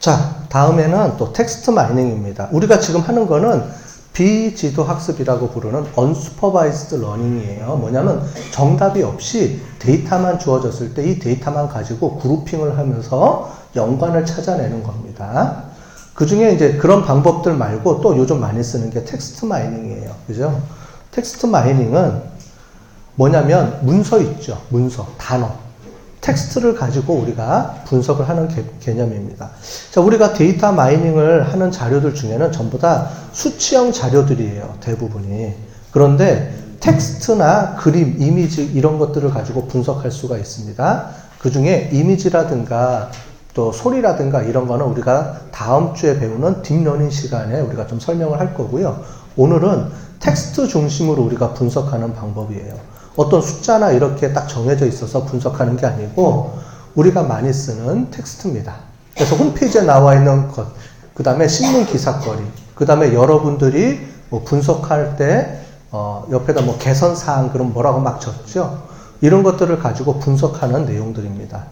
자, 다음에는 또 텍스트 마이닝입니다. 우리가 지금 하는 거는 비지도 학습이라고 부르는 unsupervised learning이에요. 뭐냐면 정답이 없이 데이터만 주어졌을 때 이 데이터만 가지고 그룹핑을 하면서 연관을 찾아내는 겁니다. 그 중에 이제 그런 방법들 말고 또 요즘 많이 쓰는 게 텍스트 마이닝이에요. 그죠? 텍스트 마이닝은 뭐냐면 문서 있죠. 문서, 단어. 텍스트를 가지고 우리가 분석을 하는 개, 념입니다 자, 우리가 데이터 마이닝을 하는 자료들 중에는 전부 다 수치형 자료들이에요. 대부분이. 그런데 텍스트나 그림, 이미지 이런 것들을 가지고 분석할 수가 있습니다. 그 중에 이미지라든가 또 소리라든가 이런 거는 우리가 다음 주에 배우는 딥러닝 시간에 우리가 좀 설명을 할 거고요. 오늘은 텍스트 중심으로 우리가 분석하는 방법이에요. 어떤 숫자나 이렇게 딱 정해져 있어서 분석하는 게 아니고 우리가 많이 쓰는 텍스트입니다. 그래서 홈페이지에 나와 있는 것, 그 다음에 신문 기사거리, 그 다음에 여러분들이 뭐 분석할 때 어, 옆에다 뭐 개선 사항 그럼 뭐라고 막 적죠. 이런 것들을 가지고 분석하는 내용들입니다.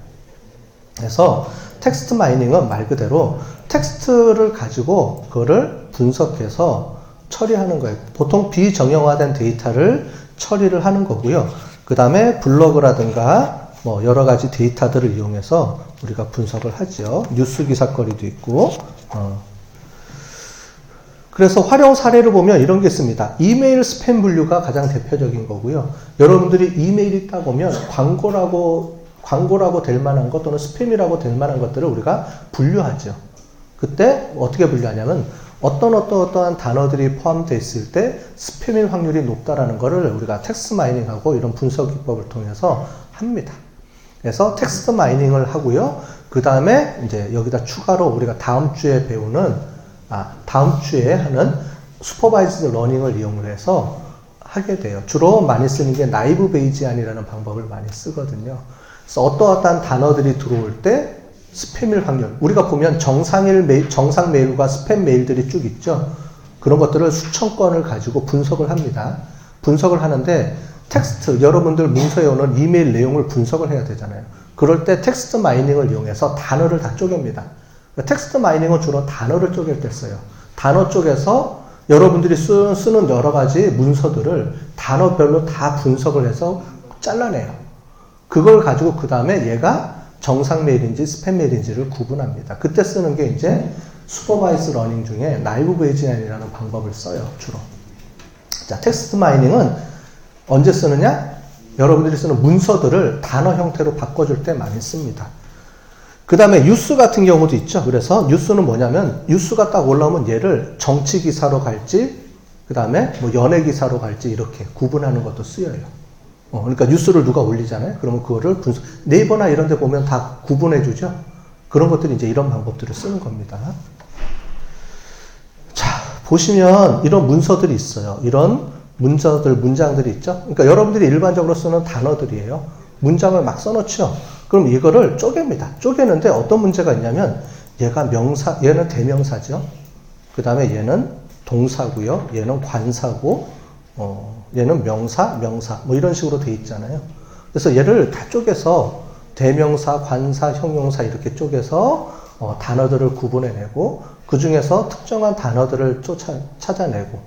그래서 텍스트 마이닝은 말 그대로 텍스트를 가지고 그거를 분석해서 처리하는 거예요. 보통 비정형화된 데이터를 처리를 하는 거고요. 그 다음에 블로그라든가 뭐 여러 가지 데이터들을 이용해서 우리가 분석을 하죠. 뉴스 기사거리도 있고. 어. 그래서 활용 사례를 보면 이런 게 있습니다. 이메일 스팸 분류가 가장 대표적인 거고요. 여러분들이 이메일이 딱 오면 광고라고 광고라고 될 만한 것 또는 스팸이라고 될 만한 것들을 우리가 분류하죠. 그때 어떻게 분류하냐면 어떤 어떤 어떠한 단어들이 포함되어 있을 때 스팸일 확률이 높다라는 것을 우리가 텍스트 마이닝하고 이런 분석 기법을 통해서 합니다. 그래서 텍스트 마이닝을 하고요. 그 다음에 이제 여기다 추가로 우리가 다음 주에 배우는 아 다음 주에 하는 슈퍼바이즈드 러닝을 이용을 해서 하게 돼요. 주로 많이 쓰는 게 나이브 베이지안이라는 방법을 많이 쓰거든요. 그래서 어떠어떠한 단어들이 들어올 때 스팸일 확률. 우리가 보면 정상일 메일, 정상 메일과 스팸 메일들이 쭉 있죠. 그런 것들을 수천 건을 가지고 분석을 합니다. 분석을 하는데 텍스트, 여러분들 문서에 오는 이메일 내용을 분석을 해야 되잖아요. 그럴 때 텍스트 마이닝을 이용해서 단어를 다 쪼갭니다. 텍스트 마이닝은 주로 단어를 쪼갤 때 써요. 단어 쪽에서 여러분들이 쓰, 쓰는 여러 가지 문서들을 단어별로 다 분석을 해서 잘라내요. 그걸 가지고 그 다음에 얘가 정상 메일인지 스팸 메일인지를 구분합니다. 그때 쓰는 게 이제 슈퍼바이스 러닝 중에 나이브 베이지안이라는 방법을 써요, 주로. 자, 텍스트 마이닝은 언제 쓰느냐? 여러분들이 쓰는 문서들을 단어 형태로 바꿔줄 때 많이 씁니다. 그 다음에 뉴스 같은 경우도 있죠. 그래서 뉴스는 뭐냐면 뉴스가 딱 올라오면 얘를 정치 기사로 갈지, 그 다음에 뭐 연예 기사로 갈지 이렇게 구분하는 것도 쓰여요. 어, 그러니까 뉴스를 누가 올리잖아요. 그러면 그거를 분석, 네이버나 이런 데 보면 다 구분해 주죠. 그런 것들이 이제 이런 방법들을 쓰는 겁니다. 자, 보시면 이런 문서들이 있어요. 이런 문서들, 문장들이 있죠. 그러니까 여러분들이 일반적으로 쓰는 단어들이에요. 문장을 막 써놓죠. 그럼 이거를 쪼갭니다. 쪼개는데 어떤 문제가 있냐면 얘가 명사, 얘는 대명사죠. 그 다음에 얘는 동사고요. 얘는 관사고, 어, 얘는 명사, 명사 뭐 이런 식으로 돼 있잖아요. 그래서 얘를 다 쪼개서 대명사, 관사, 형용사 이렇게 쪼개서 어, 단어들을 구분해내고 그 중에서 특정한 단어들을 쫓아 찾아내고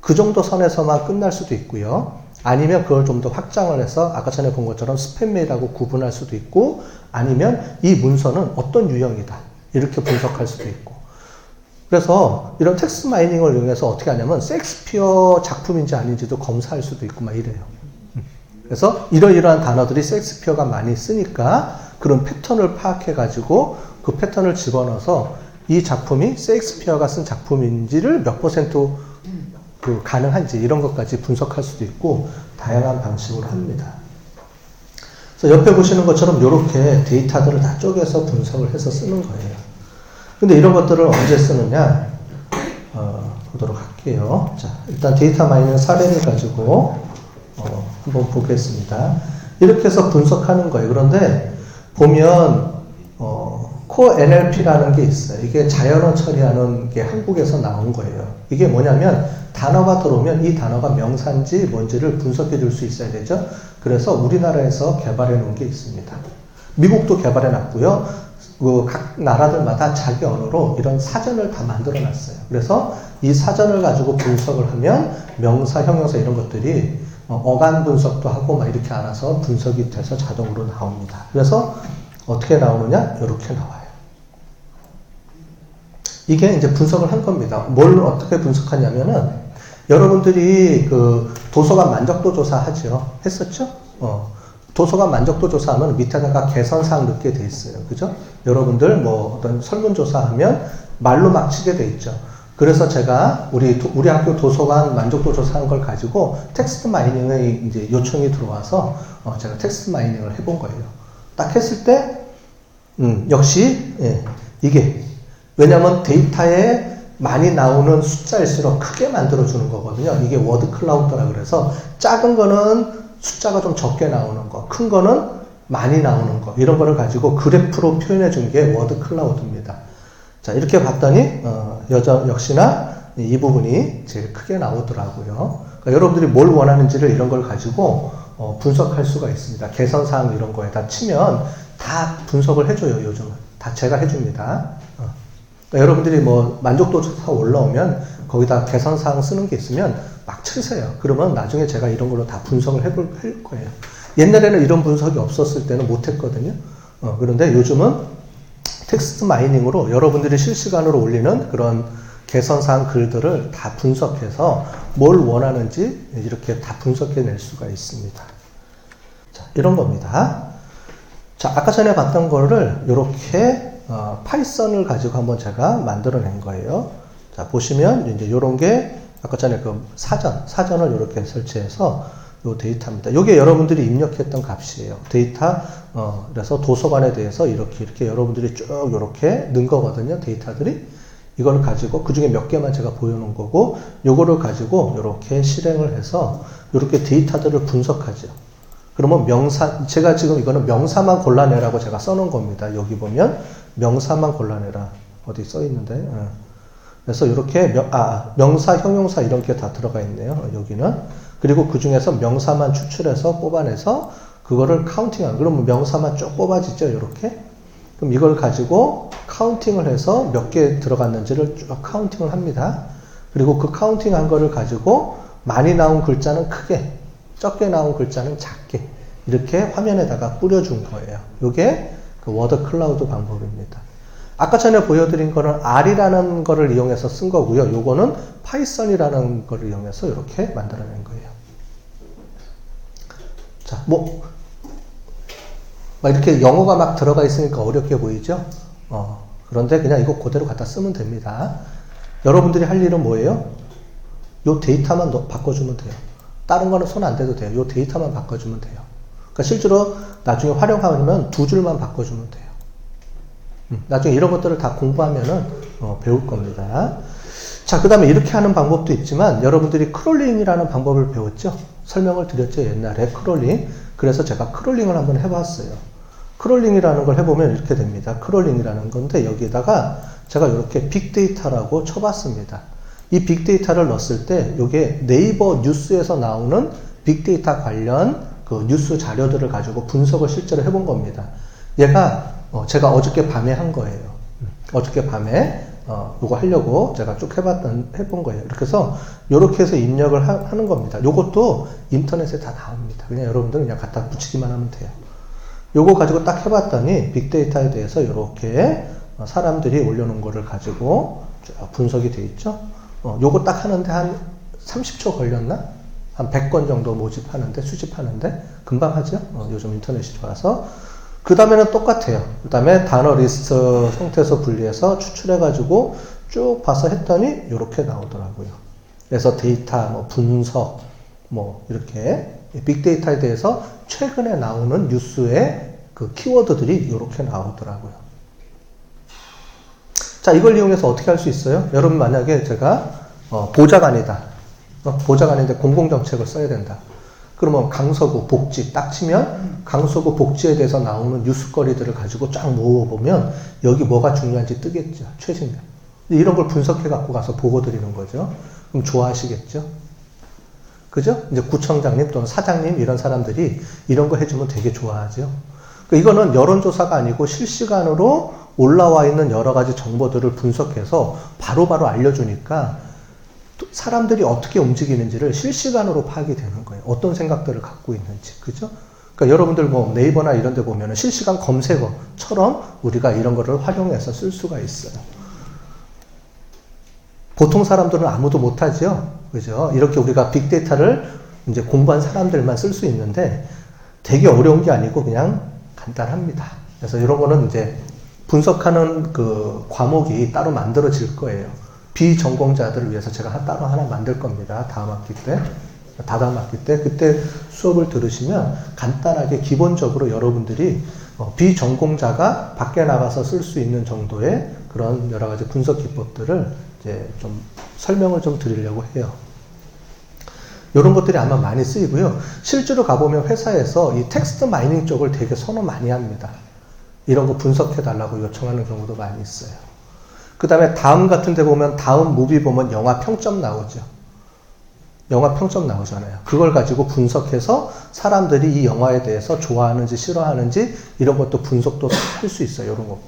그 정도 선에서만 끝날 수도 있고요. 아니면 그걸 좀 더 확장을 해서 아까 전에 본 것처럼 스팸 메일하고 구분할 수도 있고 아니면 이 문서는 어떤 유형이다 이렇게 분석할 수도 있고 그래서 이런 텍스트 마이닝을 이용해서 어떻게 하냐면 섹스피어 작품인지 아닌지도 검사할 수도 있고 막 이래요. 그래서 이러이러한 단어들이 섹스피어가 많이 쓰니까 그런 패턴을 파악해 가지고 그 패턴을 집어넣어서 이 작품이 셰익스피어가 쓴 작품인지를 몇 퍼센트 그 가능한지 이런 것까지 분석할 수도 있고 다양한 방식으로 합니다. 그래서 옆에 보시는 것처럼 이렇게 데이터들을 다 쪼개서 분석을 해서 쓰는 거예요. 근데 이런 것들을 언제 쓰느냐 어, 보도록 할게요. 자, 일단 데이터 마이닝 사례를 가지고 어, 한번 보겠습니다. 이렇게 해서 분석하는 거예요. 그런데 보면 어, 코 NLP라는 게 있어요. 이게 자연어 처리하는 게 한국에서 나온 거예요. 이게 뭐냐면 단어가 들어오면 이 단어가 명사인지 뭔지를 분석해 줄 수 있어야 되죠. 그래서 우리나라에서 개발해 놓은 게 있습니다. 미국도 개발해 놨고요. 그 각 나라들마다 자기 언어로 이런 사전을 다 만들어 놨어요. 그래서 이 사전을 가지고 분석을 하면 명사, 형용사 이런 것들이 어, 어간 분석도 하고 막 이렇게 알아서 분석이 돼서 자동으로 나옵니다. 그래서 어떻게 나오느냐? 이렇게 나와요. 이게 이제 분석을 한 겁니다. 뭘 어떻게 분석하냐면은 여러분들이 그 도서관 만족도 조사 하죠. 했었죠? 어. 도서관 만족도 조사하면 밑에다가 개선사항 넣게 돼 있어요. 그죠? 여러분들 뭐 어떤 설문조사하면 말로 막 치게 돼 있죠. 그래서 제가 우리, 도, 우리 학교 도서관 만족도 조사한 걸 가지고 텍스트 마이닝의 이제 요청이 들어와서 어, 제가 텍스트 마이닝을 해본 거예요. 딱 했을 때, 음, 역시, 예, 이게, 왜냐면 데이터에 많이 나오는 숫자일수록 크게 만들어주는 거거든요. 이게 워드 클라우드라 그래서 작은 거는 숫자가 좀 적게 나오는 거, 큰 거는 많이 나오는 거, 이런 거를 가지고 그래프로 표현해 준 게 워드 클라우드입니다. 자, 이렇게 봤더니, 어, 여전, 역시나 이 부분이 제일 크게 나오더라고요. 그러니까 여러분들이 뭘 원하는지를 이런 걸 가지고 어, 분석할 수가 있습니다. 개선사항 이런 거에다 치면 다 분석을 해줘요, 요즘은. 다 제가 해줍니다. 어. 그러니까 여러분들이 뭐 만족도 조사 올라오면 거기다 개선사항 쓰는 게 있으면 막 치세요. 그러면 나중에 제가 이런 걸로 다 분석을 해볼 할 거예요. 옛날에는 이런 분석이 없었을 때는 못했거든요. 어, 그런데 요즘은 텍스트 마이닝으로 여러분들이 실시간으로 올리는 그런 개선사항 글들을 다 분석해서 뭘 원하는지 이렇게 다 분석해 낼 수가 있습니다. 자, 이런 겁니다. 자, 아까 전에 봤던 거를 이렇게 어, 파이썬을 가지고 한번 제가 만들어낸 거예요. 자, 보시면 이제 이런 게 아까 전에 그 사전, 사전을 이렇게 설치해서 요 데이터입니다. 요게 여러분들이 입력했던 값이에요. 데이터, 어, 그래서 도서관에 대해서 이렇게, 이렇게 여러분들이 쭉 이렇게 넣은 거거든요. 데이터들이. 이걸 가지고 그 중에 몇 개만 제가 보여놓은 거고, 요거를 가지고 이렇게 실행을 해서 이렇게 데이터들을 분석하죠. 그러면 명사, 제가 지금 이거는 명사만 골라내라고 제가 써놓은 겁니다. 여기 보면 명사만 골라내라. 어디 써 있는데. 어. 그래서 이렇게 명, 아, 명사, 형용사 이런 게 다 들어가 있네요. 여기는. 그리고 그 중에서 명사만 추출해서 뽑아내서 그거를 카운팅한. 그러면 명사만 쭉 뽑아지죠, 이렇게. 그럼 이걸 가지고 카운팅을 해서 몇 개 들어갔는지를 쭉 카운팅을 합니다. 그리고 그 카운팅한 거를 가지고 많이 나온 글자는 크게, 적게 나온 글자는 작게 이렇게 화면에다가 뿌려준 거예요. 이게 그 워드 클라우드 방법입니다. 아까 전에 보여드린 거는 R이라는 거를 이용해서 쓴 거고요. 요거는 파이썬이라는 거를 이용해서 이렇게 만들어낸 거예요. 자, 뭐, 막 이렇게 영어가 막 들어가 있으니까 어렵게 보이죠? 어, 그런데 그냥 이거 그대로 갖다 쓰면 됩니다. 여러분들이 할 일은 뭐예요? 요 데이터만 바꿔주면 돼요. 다른 거는 손 안 대도 돼요. 요 데이터만 바꿔주면 돼요. 그러니까 실제로 나중에 활용하면 두 줄만 바꿔주면 돼요. 음, 나중에 이런 것들을 다 공부하면은 어, 배울 겁니다. 자, 그 다음에 이렇게 하는 방법도 있지만 여러분들이 크롤링이라는 방법을 배웠죠? 설명을 드렸죠, 옛날에 크롤링. 그래서 제가 크롤링을 한번 해봤어요. 크롤링이라는 걸 해보면 이렇게 됩니다. 크롤링이라는 건데 여기에다가 제가 이렇게 빅데이터라고 쳐봤습니다. 이 빅데이터를 넣었을 때 이게 네이버 뉴스에서 나오는 빅데이터 관련 그 뉴스 자료들을 가지고 분석을 실제로 해본 겁니다. 얘가 어, 제가 어저께 밤에 한 거예요. 음, 어저께 밤에 어, 요거 하려고 제가 쭉 해봤던, 해본 거예요. 이렇게 해서, 요렇게 해서 입력을 하, 는 겁니다. 요것도 인터넷에 다 나옵니다. 그냥 여러분들 그냥 갖다 붙이기만 하면 돼요. 요거 가지고 딱 해봤더니, 빅데이터에 대해서 요렇게 어, 사람들이 올려놓은 거를 가지고 쭉 분석이 돼 있죠. 어, 요거 딱 하는데 한 30초 걸렸나? 한 100건 정도 모집하는데, 수집하는데, 금방 하죠? 어, 요즘 인터넷이 좋아서. 그 다음에는 똑같아요. 그 다음에 단어 리스트 형태에서 분리해서 추출해가지고 쭉 봐서 했더니 이렇게 나오더라고요. 그래서 데이터, 뭐 분석, 뭐 이렇게 빅데이터에 대해서 최근에 나오는 뉴스의 그 키워드들이 이렇게 나오더라고요. 자, 이걸 이용해서 어떻게 할 수 있어요? 여러분 만약에 제가 어, 보좌관이다. 어, 보좌관인데 공공정책을 써야 된다. 그러면 강서구 복지 딱 치면 강서구 복지에 대해서 나오는 뉴스거리들을 가지고 쫙 모아보면 여기 뭐가 중요한지 뜨겠죠. 최신경. 이런 걸 분석해 갖고 가서 보고 드리는 거죠. 그럼 좋아하시겠죠? 그죠? 이제 구청장님 또는 사장님 이런 사람들이 이런 거 해주면 되게 좋아하죠. 그러니까 이거는 여론조사가 아니고 실시간으로 올라와 있는 여러 가지 정보들을 분석해서 바로바로 알려주니까 또 사람들이 어떻게 움직이는지를 실시간으로 파악이 되는 거예요. 어떤 생각들을 갖고 있는지. 그죠? 그러니까 여러분들 뭐 네이버나 이런 데 보면은 실시간 검색어처럼 우리가 이런 거를 활용해서 쓸 수가 있어요. 보통 사람들은 아무도 못하죠. 그죠? 이렇게 우리가 빅데이터를 이제 공부한 사람들만 쓸 수 있는데 되게 어려운 게 아니고 그냥 간단합니다. 그래서 이런 거는 이제 분석하는 그 과목이 따로 만들어질 거예요. 비전공자들을 위해서 제가 따로 하나 만들 겁니다. 다음 학기 때. 다다음 학기 때. 그때 수업을 들으시면 간단하게 기본적으로 여러분들이 어, 비전공자가 밖에 나가서 쓸 수 있는 정도의 그런 여러 가지 분석 기법들을 이제 좀 설명을 좀 드리려고 해요. 이런 것들이 아마 많이 쓰이고요. 실제로 가보면 회사에서 이 텍스트 마이닝 쪽을 되게 선호 많이 합니다. 이런 거 분석해 달라고 요청하는 경우도 많이 있어요. 그 다음에 다음 같은 데 보면 다음 무비 보면 영화 평점 나오죠. 영화 평점 나오잖아요. 그걸 가지고 분석해서 사람들이 이 영화에 대해서 좋아하는지 싫어하는지 이런 것도 분석도 할 수 있어요. 이런 거.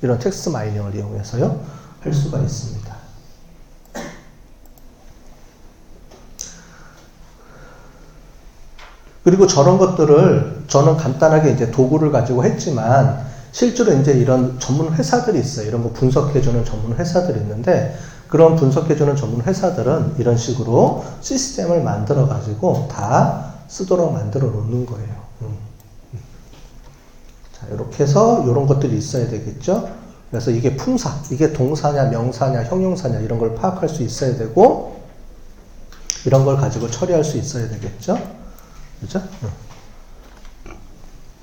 이런 텍스트 마이닝을 이용해서요. 할 수가 있습니다. 그리고 저런 것들을 저는 간단하게 이제 도구를 가지고 했지만 실제로 이제 이런 전문 회사들이 있어요. 이런 거 분석해주는 전문 회사들이 있는데 그런 분석해주는 전문 회사들은 이런 식으로 시스템을 만들어 가지고 다 쓰도록 만들어 놓는 거예요. 음. 자, 이렇게 해서 이런 것들이 있어야 되겠죠. 그래서 이게 품사, 이게 동사냐, 명사냐, 형용사냐 이런 걸 파악할 수 있어야 되고 이런 걸 가지고 처리할 수 있어야 되겠죠. 그죠?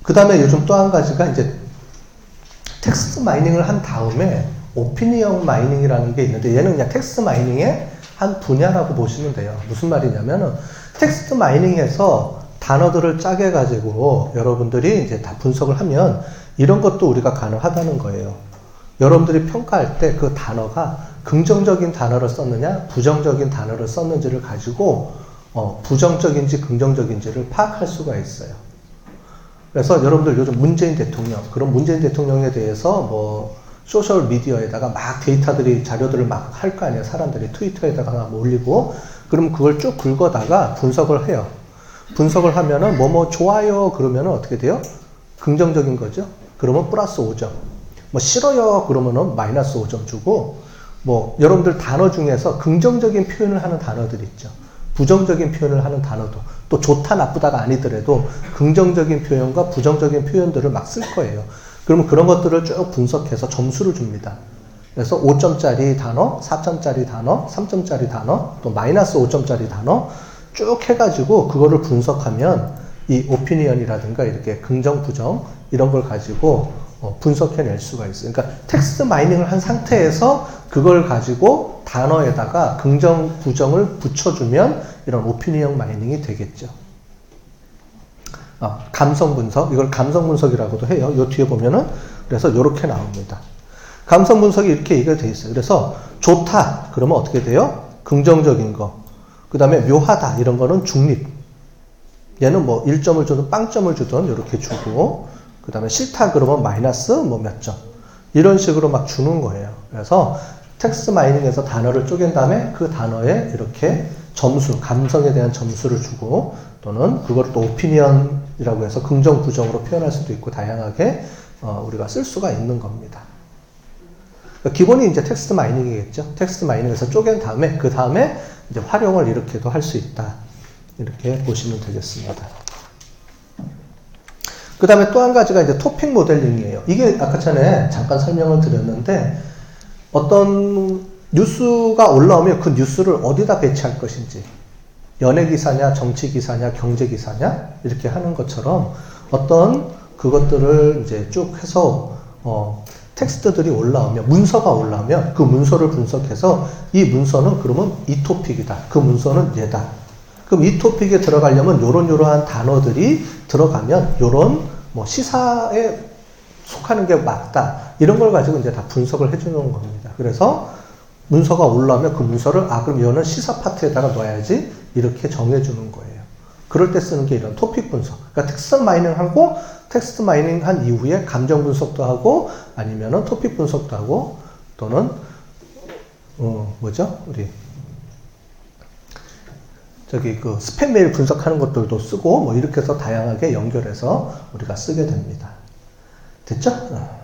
그 다음에 요즘 또 한 가지가 이제 텍스트 마이닝을 한 다음에 오피니언 마이닝이라는 게 있는데 얘는 그냥 텍스트 마이닝의 한 분야라고 보시면 돼요. 무슨 말이냐면은 텍스트 마이닝에서 단어들을 짜게 가지고 여러분들이 이제 다 분석을 하면 이런 것도 우리가 가능하다는 거예요. 여러분들이 평가할 때 그 단어가 긍정적인 단어를 썼느냐, 부정적인 단어를 썼는지를 가지고 어, 부정적인지 긍정적인지를 파악할 수가 있어요. 그래서 여러분들 요즘 문재인 대통령, 그런 문재인 대통령에 대해서 뭐 소셜 미디어에다가 막 데이터들이 자료들을 막 할 거 아니에요. 사람들이 트위터에다가 막 올리고 그럼 그걸 쭉 긁어다가 분석을 해요. 분석을 하면은 뭐 뭐 좋아요 그러면은 어떻게 돼요? 긍정적인 거죠. 그러면 플러스 5점. 뭐 싫어요 그러면은 마이너스 5점 주고 뭐 여러분들 단어 중에서 긍정적인 표현을 하는 단어들 있죠. 부정적인 표현을 하는 단어도 또 좋다 나쁘다가 아니더라도 긍정적인 표현과 부정적인 표현들을 막 쓸 거예요. 그러면 그런 것들을 쭉 분석해서 점수를 줍니다. 그래서 5점짜리 단어, 4점짜리 단어, 3점짜리 단어, 또 마이너스 5점짜리 단어 쭉 해가지고 그거를 분석하면 이 오피니언이라든가 이렇게 긍정, 부정 이런 걸 가지고 어, 분석해낼 수가 있어요. 그러니까 텍스트 마이닝을 한 상태에서 그걸 가지고 단어에다가 긍정, 부정을 붙여주면 이런 오피니언 마이닝이 되겠죠. 어, 감성 분석, 이걸 감성 분석이라고도 해요. 요 뒤에 보면은 그래서 이렇게 나옵니다. 감성 분석이 이렇게 얘기가 돼 있어요. 그래서 좋다 그러면 어떻게 돼요? 긍정적인 거. 그 다음에 묘하다 이런 거는 중립. 얘는 뭐 1점을 주든 빵점을 주든 이렇게 주고 그 다음에 싫다 그러면 마이너스 뭐 몇 점. 이런 식으로 막 주는 거예요. 그래서 텍스트 마이닝에서 단어를 쪼갠 다음에 그 단어에 이렇게 점수, 감성에 대한 점수를 주고 또는 그걸 또 오피니언이라고 해서 긍정, 부정으로 표현할 수도 있고 다양하게 어, 우리가 쓸 수가 있는 겁니다. 그러니까 기본이 이제 텍스트 마이닝이겠죠. 텍스트 마이닝에서 쪼갠 다음에 그 다음에 이제 활용을 이렇게도 할 수 있다. 이렇게 보시면 되겠습니다. 그 다음에 또 한 가지가 이제 토픽 모델링이에요. 이게 아까 전에 잠깐 설명을 드렸는데 어떤 뉴스가 올라오면 그 뉴스를 어디다 배치할 것인지 연예 기사냐, 정치 기사냐, 경제 기사냐 이렇게 하는 것처럼 어떤 그것들을 이제 쭉 해서 어, 텍스트들이 올라오면 문서가 올라오면 그 문서를 분석해서 이 문서는 그러면 이 토픽이다. 그 문서는 얘다. 그럼 이 토픽에 들어가려면 요런 요러한 단어들이 들어가면 요런 뭐 시사에 속하는 게 맞다. 이런 걸 가지고 이제 다 분석을 해주는 겁니다. 그래서 문서가 올라오면 그 문서를 아 그럼 이거는 시사 파트에다가 넣어야지 이렇게 정해주는 거예요. 그럴 때 쓰는 게 이런 토픽 분석. 그러니까 텍스트 마이닝하고 텍스트 마이닝 한 이후에 감정 분석도 하고 아니면은 토픽 분석도 하고 또는 어 뭐죠 우리 저기 그 스팸 메일 분석하는 것들도 쓰고 뭐 이렇게 해서 다양하게 연결해서 우리가 쓰게 됩니다. 됐죠? 어.